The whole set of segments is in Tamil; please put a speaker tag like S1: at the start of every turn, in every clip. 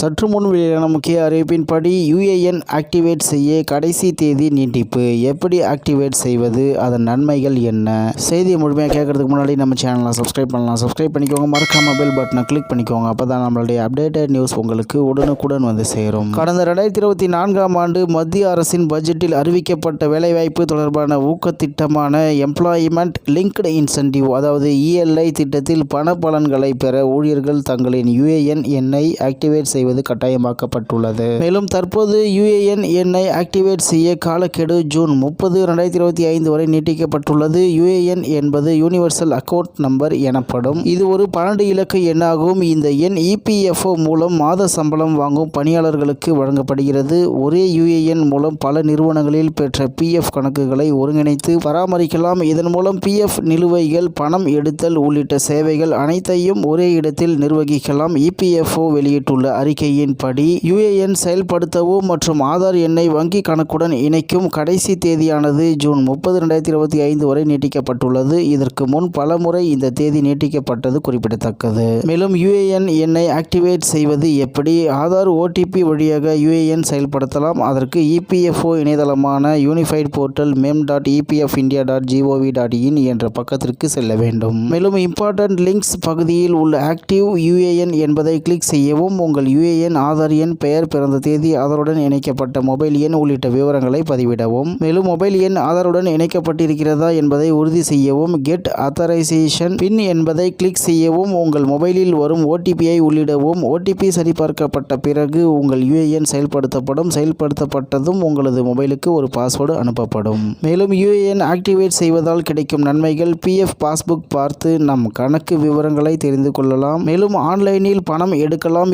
S1: சற்று முன் வெளியான முக்கிய அறிவிப்பின்படி யுஏஎன் ஆக்டிவேட் செய்ய கடைசி தேதி நீட்டிப்பு. எப்படி ஆக்டிவேட் செய்வது? அதன் நன்மைகள் என்ன? செய்தியை முழுமையாக கேட்கறதுக்கு முன்னாடி நம்ம சேனலை சப்ஸ்கிரைப் பண்ணலாம். சப்ஸ்கிரைப் பண்ணிக்கோங்க. மறக்காம பெல் பட்டனை கிளிக் பண்ணிக்கோங்க. அப்போ தான் நம்மளுடைய அப்டேட்டட் நியூஸ் உங்களுக்கு உடனுக்குடன் வந்து சேரும். கடந்த ரெண்டாயிரத்தி இருபத்தி நான்காம் ஆண்டு மத்திய அரசின் பட்ஜெட்டில் அறிவிக்கப்பட்ட வேலைவாய்ப்பு தொடர்பான ஊக்கத்திட்டமான எம்ப்ளாய்மெண்ட் லிங்க்டு இன்சென்டிவ் அதாவது இஎல்ஐ திட்டத்தில் பண பலன்களை பெற ஊழியர்கள் தங்களின் யுஏஎன் எண்ணை ஆக்டிவேட் செய்வது கட்டாயமாக்கப்பட்டுள்ளது. மேலும் தற்போது யுஏஎன் எண்ணை ஆக்டிவேட் செய்ய காலக்கெடு ஜூன் முப்பது ரெண்டாயிரத்தி இருபத்தி ஐந்து வரை நீட்டிக்கப்பட்டுள்ளது. யுஏஎன் என்பது யூனிவர்சல் அக்கவுண்ட் நம்பர் எனப்படும். இது ஒரு பன்னெண்டு இலக்க எண்ணாகும். இந்த எண் இபிஎஃப்ஓ மூலம் மாத சம்பளம் வாங்கும் பணியாளர்களுக்கு வழங்கப்படுகிறது. ஒரே யுஏஎன் மூலம் பல நிறுவனங்களில் பெற்ற பிஎஃப் கணக்குகளை ஒருங்கிணைத்து பராமரிக்கலாம். இதன் மூலம் பிஎஃப் நிலுவைகள் பணம் எடுத்தல் உள்ளிட்ட சேவைகள் அனைத்தையும் ஒரே இடத்தில் நிர்வகிக்கலாம். இபிஎஃப்ஓ வெளியிட்டுள்ள அறிக்கை அறிக்கையின்படி யுஏஎன் செயல்படுத்தவும் மற்றும் ஆதார் எண்ணை வங்கி கணக்குடன் இணைக்கும் கடைசி தேதியானது ஜூன் முப்பது ரெண்டாயிரத்தி இருபத்தி ஐந்து வரை நீட்டிக்கப்பட்டுள்ளது. இதற்கு முன் பலமுறை இந்த தேதி நீட்டிக்கப்பட்டது குறிப்பிடத்தக்கது. மேலும் யுஏஎன் எண்ணை ஆக்டிவேட் செய்வது எப்படி? ஆதார் ஓடிபி வழியாக யுஏஎன் செயல்படுத்தலாம். அதற்கு EPFO இணையதளமான unified portal mem dot EPF India dot GOV dot in என்ற பக்கத்திற்கு செல்ல வேண்டும். மேலும் இம்பார்ட்டன்ட் லிங்க்ஸ் பகுதியில் உள்ள ஆக்டிவ் யுஏஎன் என்பதை கிளிக் செய்யவும் உங்கள் யுஏ யுஏஎன் ஆதார் எண் பெயர் பிறந்த தேதி ஆதாருடன் இணைக்கப்பட்ட மொபைல் எண் உள்ளிட்ட விவரங்களை பதிவிடவும். மேலும் மொபைல் எண் ஆதாருடன் இணைக்கப்பட்டிருக்கிறதா என்பதை உறுதி செய்யவும் கெட் ஆத்தரைசேஷன் பின் என்பதை கிளிக் செய்யவும் உங்கள் மொபைலில் வரும் ஓடிபியை உள்ளிடவும் ஓடிபி சரிபார்க்கப்பட்ட பிறகு உங்கள் யுஏஎன் செயல்படுத்தப்படும் செயல்படுத்தப்பட்டதும் உங்களது மொபைலுக்கு ஒரு பாஸ்வேர்டு அனுப்பப்படும். மேலும் யுஏஎன் ஆக்டிவேட் செய்வதால் கிடைக்கும் நன்மைகள் பிஎஃப் பாஸ்புக் பார்த்து நம் கணக்கு விவரங்களை தெரிந்து கொள்ளலாம். மேலும் ஆன்லைனில் பணம் எடுக்கலாம்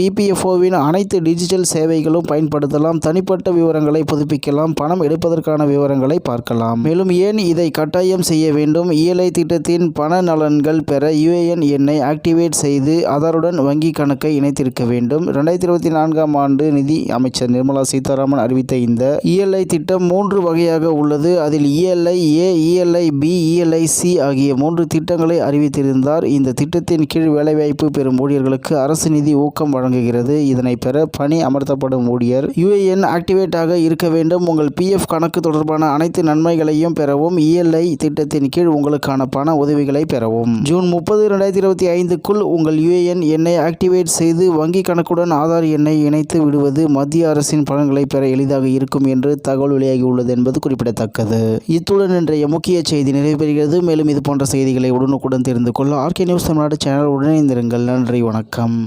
S1: இந்தியாவின் அனைத்து டிஜிட்டல் சேவைகளும் பயன்படுத்தலாம். தனிப்பட்ட விவரங்களை புதுப்பிக்கலாம். பணம் எடுப்பதற்கான விவரங்களை பார்க்கலாம். மேலும் ஏன் இதை கட்டாயம் செய்ய வேண்டும்? இஎல்ஐ திட்டத்தின் பண நலன்கள் பெற யுஏஎன் எண்ணை ஆக்டிவேட் செய்து அதருடன் வங்கி கணக்கை இணைத்திருக்க வேண்டும். ரெண்டாயிரத்தி இருபத்தி நான்காம் ஆண்டு நிதி அமைச்சர் நிர்மலா சீதாராமன் அறிவித்த இந்த இஎல்ஐ திட்டம் மூன்று வகையாக உள்ளது. அதில் ELI A ELI B ELI C ஆகிய மூன்று திட்டங்களை அறிவித்திருந்தார். இந்த திட்டத்தின் கீழ் வேலைவாய்ப்பு பெறும் ஊழியர்களுக்கு அரசு நிதி ஊக்கம் வழங்குகிறது. இதனை பெற பணி அமர்த்தப்படும் ஊழியர். யுஏஎன் ஆக்டிவேட் ஆக இருக்க வேண்டும். உங்கள் பிஎஃப் கணக்கு தொடர்பான அனைத்து நன்மைகளையும் பெறவும் இஎல்ஐ திட்டத்தின் கீழ் உங்களுக்கான பண உதவிகளை பெறவும். ஜூன் முப்பது ரெண்டாயிரத்தி இருபத்தி ஐந்துக்குள் உங்கள் யுஏஎன் எண்ணை ஆக்டிவேட் செய்து வங்கி கணக்குடன் ஆதார் எண்ணை இணைத்து விடுவது மத்திய அரசின் பலன்களை பெற எளிதாக இருக்கும் என்று தகவல் வெளியாகியுள்ளது என்பது குறிப்பிடத்தக்கது. இத்துடன் இன்றைய முக்கிய செய்தி நிறைவு பெறுகிறது மேலும் இது போன்ற செய்திகளை உடனுக்குடன் தெரிந்து கொள்ள ஆர்கே நியூஸ் தமிழ்நாடு சேனல் உடனே இருந்திருங்கள் நன்றி வணக்கம்.